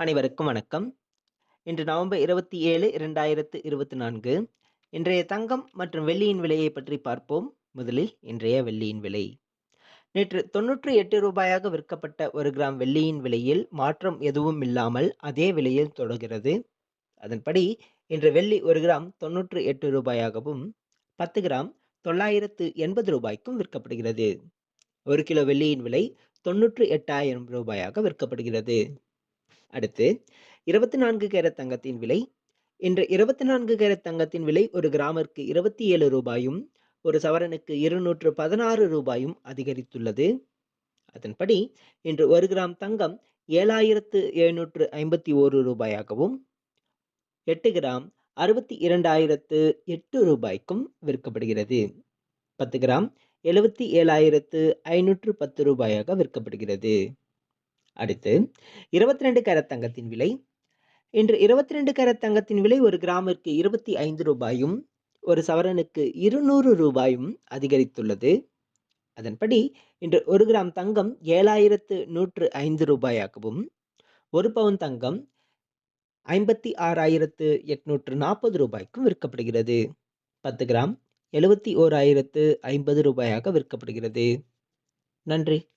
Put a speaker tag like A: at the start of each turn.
A: அனைவருக்கும் வணக்கம். இன்று நவம்பர் 27, 2024 இன்றைய தங்கம் மற்றும் வெள்ளியின் விலையைப் பற்றி பார்ப்போம். முதலில் இன்றைய வெள்ளியின் விலை. நேற்று தொண்ணூற்று எட்டு ரூபாயாக விற்கப்பட்ட ஒரு கிராம் வெள்ளியின் விலையில் மாற்றம் எதுவும் இல்லாமல் அதே விலையில் தொடர்கிறது. அதன்படி இன்று வெள்ளி ஒரு கிராம் தொண்ணூற்று எட்டு ரூபாயாகவும் பத்து கிராம் தொள்ளாயிரத்து எண்பது ரூபாய்க்கும் விற்கப்படுகிறது. ஒரு கிலோ வெள்ளியின் விலை தொண்ணூற்று எட்டாயிரம் ரூபாயாக விற்கப்படுகிறது. அடுத்து இருபத்தி நான்கு கேரட் தங்கத்தின் விலை. இன்று இருபத்தி நான்கு கேரட் தங்கத்தின் விலை ஒரு கிராமிற்கு இருபத்தி ஏழு ரூபாயும் ஒரு சவரனுக்கு இருநூற்று பதினாறு ரூபாயும் அதிகரித்துள்ளது. அதன்படி இன்று ஒரு கிராம் தங்கம் ஏழாயிரத்து எழுநூற்று ஐம்பத்தி ஓரு ரூபாயாகவும் எட்டு கிராம் அறுபத்தி இரண்டாயிரத்து எட்டு ரூபாய்க்கும் விற்கப்படுகிறது. பத்து கிராம் எழுபத்தி ஏழாயிரத்து ஐநூற்று பத்து ரூபாயாக விற்கப்படுகிறது. அடுத்து இருபத்தி ரெண்டு கேரட் தங்கத்தின் விலை. இன்று இருபத்தி ரெண்டு கேரட் தங்கத்தின் விலை ஒரு கிராமிற்கு இருபத்தி ஐந்து ரூபாயும் ஒரு சவரனுக்கு இருநூறு ரூபாயும் அதிகரித்துள்ளது. அதன்படி இன்று ஒரு கிராம் தங்கம் ஏழாயிரத்து நூற்று ஐந்து ரூபாயாகவும் ஒரு பவுன் தங்கம் ஐம்பத்தி ஆறாயிரத்து எட்நூற்று நாற்பது ரூபாய்க்கும் விற்கப்படுகிறது. பத்து கிராம் எழுபத்தி ஓராயிரத்து ஐம்பது ரூபாயாக விற்கப்படுகிறது. நன்றி.